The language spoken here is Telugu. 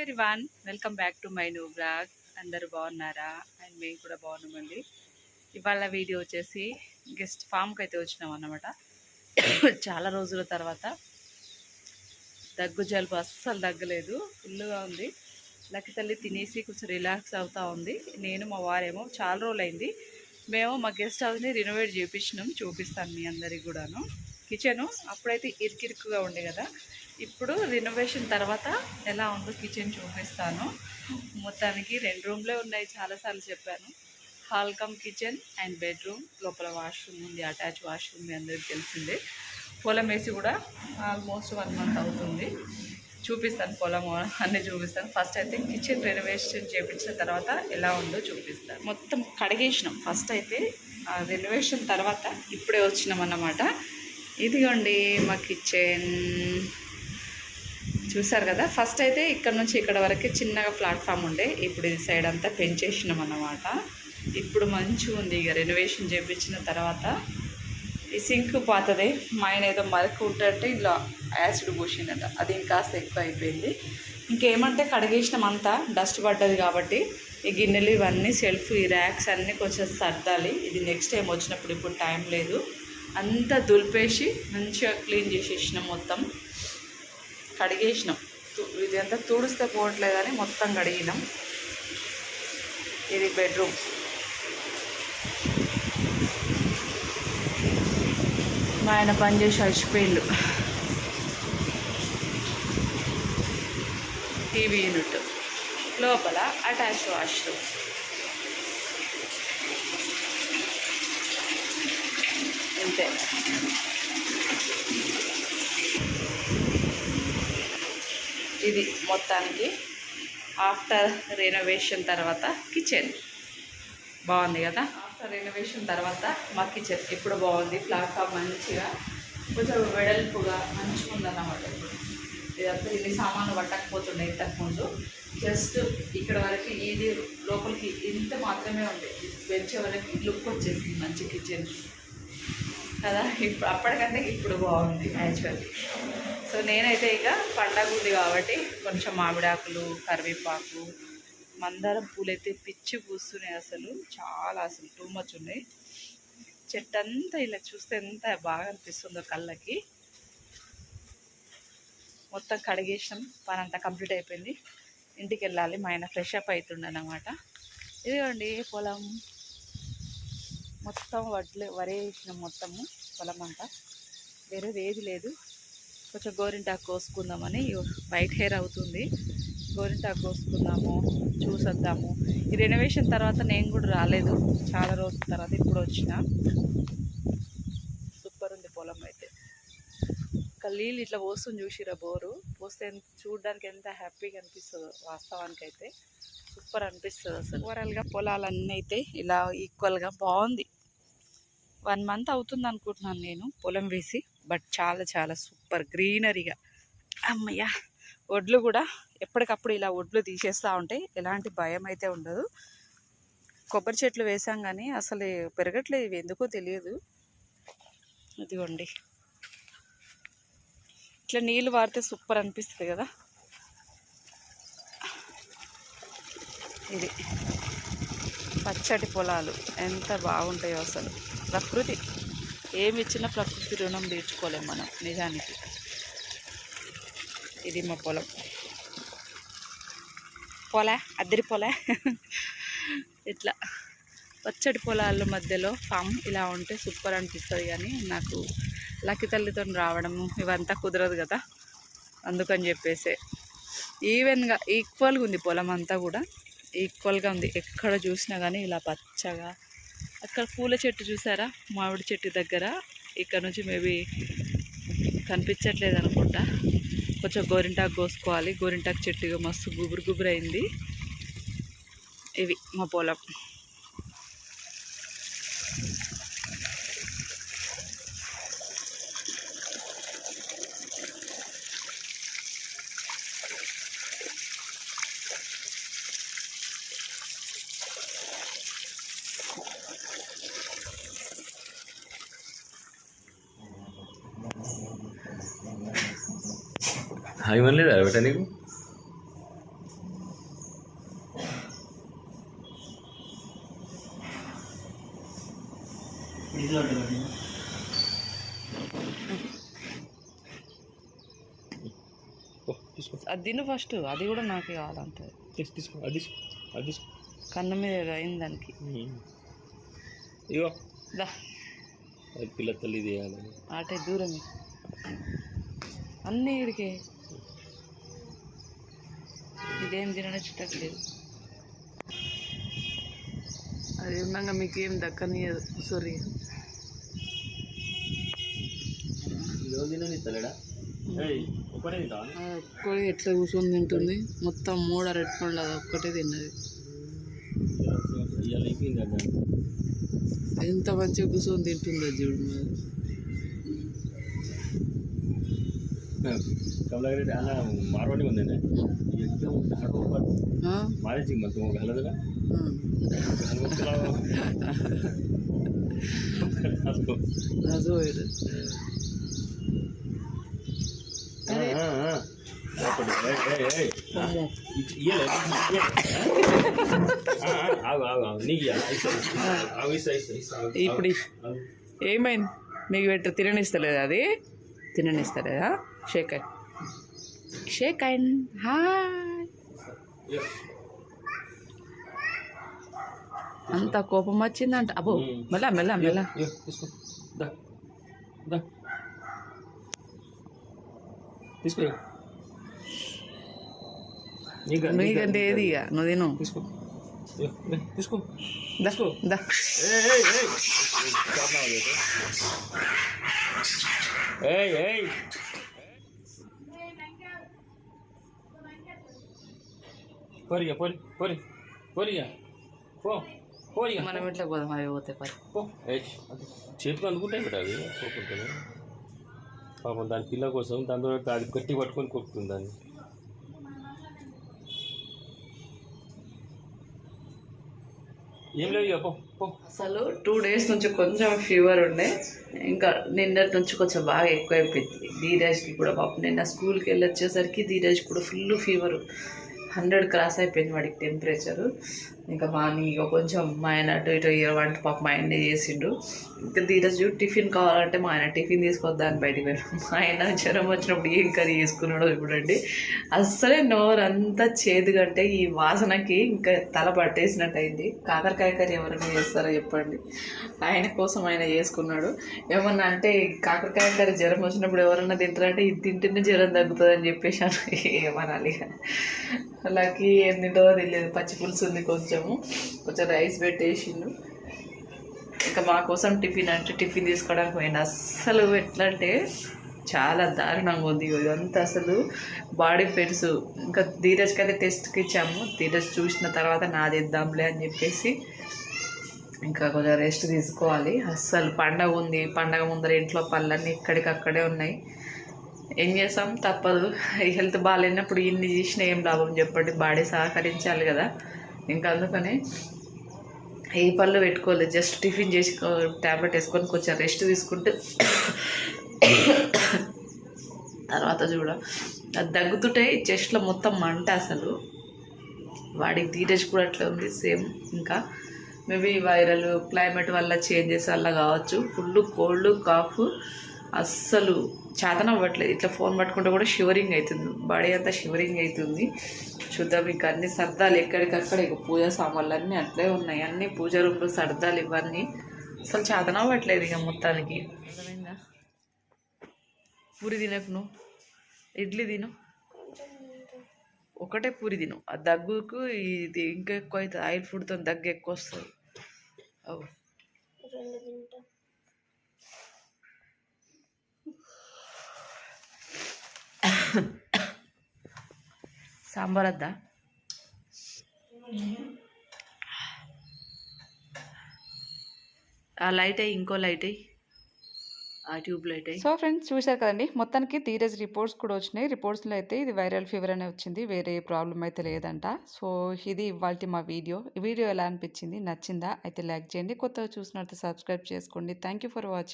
Very one welcome back to my new blog అందరూ బాగున్నారా? అండ్ మేము కూడా బాగున్నామండి. ఇవాళ వీడియో వచ్చేసి గెస్ట్ ఫామ్కి అయితే వచ్చినాం అన్నమాట. చాలా రోజుల తర్వాత దగ్గు జలుబు అస్సలు దగ్గలేదు ఫుల్గా ఉంది. లక్కి తల్లి తినేసి కొంచెం రిలాక్స్ అవుతూ ఉంది. నేను మా వారేమో చాలా రోజులు అయింది మేము మా గెస్ట్ హౌస్ని రినోవేట్ చేయించినాం చూపిస్తాను మీ అందరికి కూడాను. కిచెను అప్పుడైతే ఇరికిరుకుగా ఉండే కదా. ఇప్పుడు రినోవేషన్ తర్వాత ఎలా ఉందో కిచెన్ చూపిస్తాను. మొత్తానికి రెండు రూమ్లే ఉన్నాయి చాలాసార్లు చెప్పాను. Hall cum kitchen and bedroom లోపల వాష్రూమ్ ఉంది అటాచ్ వాష్రూమ్ మీ అందరికి తెలిసిందే. పొలం వేసి కూడా ఆల్మోస్ట్ వన్ మంత్ అవుతుంది. చూపిస్తాను పొలం అన్నీ చూపిస్తాను. ఫస్ట్ అయితే కిచెన్ రెనోవేషన్ చేపించిన తర్వాత ఎలా ఉందో చూపిస్తాను. మొత్తం కడిగేసినాం. ఫస్ట్ అయితే రెనోవేషన్ తర్వాత ఇప్పుడే వచ్చినాం అన్నమాట ఇదిగోండి మా కిచెన్ చూసారు కదా? ఫస్ట్ అయితే ఇక్కడ నుంచి ఇక్కడ వరకు చిన్నగా ప్లాట్ఫామ్ ఉండే. ఇప్పుడు ఇది సైడ్ అంతా పెంచేసినాం అన్నమాట. ఇప్పుడు మంచిగా ఉంది. ఇక రెనోవేషన్ చేయించిన తర్వాత ఈ సింక్ పాతదే. మా ఆయన ఏదో మరకు ఉంటే ఇలా యాసిడ్ పూసిందట. అది ఇంకాస్త ఎక్కువ అయిపోయింది. ఇంకేమంటే కడిగేసినాం అంతా. డస్ట్ పడ్డది కాబట్టి ఈ గిన్నెలు ఇవన్నీ సెల్ఫ్ ఈ ర్యాక్స్ అన్నీ కొంచెం సర్దాలి. ఇది నెక్స్ట్ టైం వచ్చినప్పుడు ఇప్పుడు టైం లేదు. అంతా దులిపేసి మంచిగా క్లీన్ చేసేసినాం మొత్తం. కడిగేసినాం. తు- ఇదంతా తుడిస్తే పోవట్లేదని మొత్తం కడిగినాం. ఇది బెడ్రూమ్. మా ఆయన పనిచేసి చచ్చిపోయిండు టీవీ యూనిట్. లోపల అటాచ్ వాష్రూమ్. అంతే. ఇది మొత్తానికి ఆఫ్టర్ రెనోవేషన్ తర్వాత కిచెన్ బాగుంది కదా? ఆఫ్టర్ రెనోవేషన్ తర్వాత మా కిచెన్ ఇప్పుడు బాగుంది? ప్లాట్ఫామ్ మంచిగా కొంచెం వెడల్పుగా మంచిగా ఉందన్నమాట ఇప్పుడు. ఇదంతా ఇన్ని సామాన్లు పట్టకపోతుండే ఇంతకుముందు. జస్ట్ ఇక్కడ వరకు ఇది లోపలికి ఇంత మాత్రమే ఉంది. బెంచ్ వరకు లుక్ వచ్చేసింది మంచి కిచెన్ కదా? ఇప్పుడు అప్పటికంటే ఇప్పుడు బాగుంది యాక్చువల్లీ సో నేనైతే ఇక పండగ ఉంది కాబట్టి కొంచెం మామిడాకులు కరివేపాకు మందారం పూలు అయితే పిచ్చి పూస్తున్నాయి అసలు. చాలా అసలు టూ మచ్ ఉన్నాయి. చెట్టు అంతా ఇలా చూస్తే ఎంత బాగా అనిపిస్తుందో కళ్ళకి. మొత్తం కడిగేసినాం. పని అంతా కంప్లీట్ అయిపోయింది. ఇంటికి వెళ్ళాలి. మా ఆయన ఫ్రెష్ అప్ అవుతుండనమాట ఇదిగోండి పొలం. మొత్తం వడ్లు వరేసినాం మొత్తము. పొలం అంతా. వేరేది ఏది లేదు. కొంచెం గోరింటాకు కోసుకుందామని వైట్ హెయిర్ అవుతుంది. గోరింటాకు కోసుకుందాము చూసొద్దాము. ఈ రెనోవేషన్ తర్వాత నేను కూడా రాలేదు. చాలా రోజుల తర్వాత ఇప్పుడు వచ్చిన. సూపర్ ఉంది పొలం అయితే. ఇంకా నీళ్ళు ఇట్లా పోస్తుంది చూసిరా బోరు. పోస్తే ఎంత చూడడానికి ఎంత హ్యాపీగా అనిపిస్తుందో వాస్తవానికి అయితే సూపర్ అనిపిస్తుంది అసలు. ఓవరాల్గా పొలాలన్నీ అయితే ఇలా ఈక్వల్గా బాగుంది. వన్ మంత్ అవుతుంది అనుకుంటున్నాను నేను పొలం వేసి బట్ చాలా చాలా సూపర్ గ్రీనరీగా. అమ్మయ్య ఒడ్లు కూడా ఎప్పటికప్పుడు ఇలా ఒడ్లు తీసేస్తూ ఉంటాయి ఎలాంటి భయం అయితే ఉండదు. కొబ్బరి చెట్లు వేసాం కానీ అసలు పెరగట్లేదు ఇవి ఎందుకో తెలియదు. ఇదిగోండి. ఇట్లా నీళ్ళు వాడితే సూపర్ అనిపిస్తుంది కదా. ఇది. పచ్చటి పొలాలు ఎంత బాగుంటాయో అసలు. ప్రకృతి ఏమి ఇచ్చినా ప్రకృతి రుణం తీర్చుకోలేము మనం నిజానికి. ఇది మా పొలం. పొలా? అద్దరి పొలా? ఇట్లా. పచ్చటి పొలాల మధ్యలో ఫామ్ ఇలా ఉంటే సూపర్ అనిపిస్తుంది కానీ నాకు లక్కి తల్లితో రావడము ఇవంతా కుదరదు కదా. అందుకని చెప్పేసి. ఈవెన్గా ఈక్వల్గా ఉంది పొలం అంతా కూడా. ఈక్వల్గా ఉంది. ఎక్కడ చూసినా కానీ ఇలా పచ్చగా. అక్కడ పూల చెట్టు చూసారా? మామిడి చెట్టు దగ్గర. ఇక్కడ నుంచి మేబీ కనిపించట్లేదు అనుకుంటా. కొంచెం గోరింటాకు కోసుకోవాలి. గోరింటాకు చెట్టుగా మస్తు గుబురు గుబురు అయింది. ఇవి మా పొలం. ఏమని లేదా బెట నీకు? అది తిను ఫస్ట్ అది కూడా నాకు కావాలంటే తీసుకో అది కన్ను మీద అయింది దానికి. ఇగో. దా. పిల్ల తల్లి చేయాలి. ఆటే దూరం అన్నీ ఇడికే. ఇదేం తినచ్చేటట్లేదు అది ఉండగా మీకు ఏం దక్కని సారీ ఒక్కడే ఎట్లా కూర్చొని తింటుంది మొత్తం మూడ రెట్టుకోండి అది ఒక్కటే తిన్నది. ఎంత మంచిగా కూర్చొని తింటుందో చూడు మరి. ಕಮಲಾಗರಿ ಅಲ್ಲ ಮಾರ್ವಾಡಿ ಬಂದೇನೆ. ಎಕ್ದಮ್ ಹಾಡು ಮಾರೇಜಿಗೆ ಹೋಗಿ ಅದು ఇప్పుడు ఏమైంది మీకు తిననిస్తలేదా అది తిననిస్తలేదా షేకన్ షేకన్ హాయ్. అంత కోపం వచ్చిందంట. అబ్బో మెల్ల మెల్ల మెల్లా. తీసుకో. నీకంటే ఏది ఇక? నువ్వు తిను. తీసుకో. తీసుకో. ఏయ్ ఏయ్. పోరిగా పోరి పోరి పోరిగా. పో పోరిగా. మనం ఎట్లా పోదాం? అవి పోతే పరి. పో. చేతులు అందుకుంటాయి బిడ్డ అది? పోకుంటుంది పాపం దాని పిల్ల కోసం దాంతో అది గట్టి పట్టుకొని కొడుతుంది దాన్ని. ఏం లేవు పో అసలు టూ డేస్ నుంచి కొంచెం ఫీవర్ ఉండే. ఇంకా నిన్నటి నుంచి కొంచెం బాగా ఎక్కువైపోయింది. ధీరజ్కి కూడా పాపం నిన్న స్కూల్కి వెళ్ళి వచ్చేసరికి ధీరజ్ కూడా ఫుల్ ఫీవర్ హండ్రెడ్ క్రాస్ అయిపోయింది వాడికి టెంపరేచరు. ఇంకా మార్నింగ్ ఇక కొంచెం మా ఆయన అటు ఇటు ఇక వంట పాప మా ఆయనే చేసిండు. ఇంకా ధీరజ్ టిఫిన్ కావాలంటే మా ఆయన టిఫిన్ తీసుకొద్దాని బయటికి వెళ్ళాం మా ఆయన జ్వరం వచ్చినప్పుడు ఏం కర్రీ చేసుకున్నాడో ఇప్పుడండి అస్సలే నోరు అంతా చేదుగంటే ఈ వాసనకి ఇంకా తల పట్టేసినట్టు అయింది. కాకరకాయ కర్రీ ఎవరైనా చేస్తారో చెప్పండి. ఆయన కోసం ఆయన చేసుకున్నాడు. ఏమన్నా అంటే కాకరకాయ కర్రీ జ్వరం వచ్చినప్పుడు ఎవరన్నా తింటారంటే ఇది తింటేనే జ్వరం తగ్గుతుంది అని చెప్పేసి ఏమనాలి. ఇక. అలాగే ఏం తింటుందో తెలియదు. పచ్చి పులుసు ఉంది కొంచెము కొంచెం రైస్ పెట్టేసిండు. ఇంకా మా కోసం టిఫిన్ అంటే టిఫిన్ తీసుకోవడానికి పోయింది అస్సలు ఎట్లా అంటే చాలా దారుణంగా ఉంది. ఇదంతా అసలు బాడీ పెయిన్స్. ఇంకా ధీరజ్కి అయితే టెస్ట్కి ఇచ్చాము. ధీరజ్ చూసిన తర్వాత నాది ఇద్దాంలే అని చెప్పేసి ఇంకా కొంచెం రెస్ట్ తీసుకోవాలి. అస్సలు పండగ ఉంది. పండగ ముందర ఇంట్లో పళ్ళన్నీ ఇక్కడికక్కడే ఉన్నాయి. ఏం చేస్తాం? తప్పదు. హెల్త్ బాగాలేనప్పుడు ఇన్ని చేసినా ఏం లాభం చెప్పండి. బాడీ సహకరించాలి కదా. ఇంకా అందుకని ఏ పళ్ళు పెట్టుకోలేదు జస్ట్ టిఫిన్ చేసి ట్యాబ్లెట్ వేసుకొని కొంచెం రెస్ట్ తీసుకుంటే తర్వాత చూడ. అది దగ్గుతుంటే చెస్ట్లో మొత్తం మంట అసలు. వాడికి ధీరజ్ కూడా అట్లా ఉంది సేమ్ ఇంకా. మేబీ వైరల్ క్లైమేట్ వల్ల చేంజెస్ వల్ల కావచ్చు. ఫుల్ కోల్డ్ కాఫ్ అస్సలు చేతన అవ్వట్లేదు ఇట్లా ఫోన్ పట్టుకుంటే కూడా షివరింగ్ అవుతుంది. బాడీ అంతా షివరింగ్ అవుతుంది. చూద్దాం ఇంకా అన్ని సర్దాలు ఎక్కడికక్కడ ఇక పూజ సామాన్లు అన్నీ అట్లే ఉన్నాయి. అన్ని పూజ రూమ్లు సర్దాలు ఇవన్నీ అసలు చేతన అవ్వట్లేదు ఇక మొత్తానికి. అర్థమైందా? పూరి తినకు నువ్వు? ఇడ్లీ తిను? ఒకటే పూరి తిను. ఆ దగ్గుకు ఇది ఇంకా ఎక్కువ అవుతుంది. ఆయిల్ ఫుడ్తో దగ్గు ఎక్కువ వస్తుంది. అవు. సాంబార్ వద్దా? ఆ లైట్ అయ్యి ఇంకో లైట్ అయ్యి. ఆ ట్యూబ్ లైట్ అయ్యి. సో ఫ్రెండ్స్ చూశారు కదండి మొత్తానికి ధీరజ్ రిపోర్ట్స్ కూడా వచ్చినాయి. రిపోర్ట్స్లో అయితే ఇది వైరల్ ఫీవర్ అనే వచ్చింది వేరే ప్రాబ్లం అయితే లేదంట. సో ఇది ఇవాళ మా వీడియో ఈ వీడియో ఎలా అనిపించింది నచ్చిందా? అయితే లైక్ చేయండి కొత్తగా చూసినట్టు సబ్స్క్రైబ్ చేసుకోండి. Thank you for watching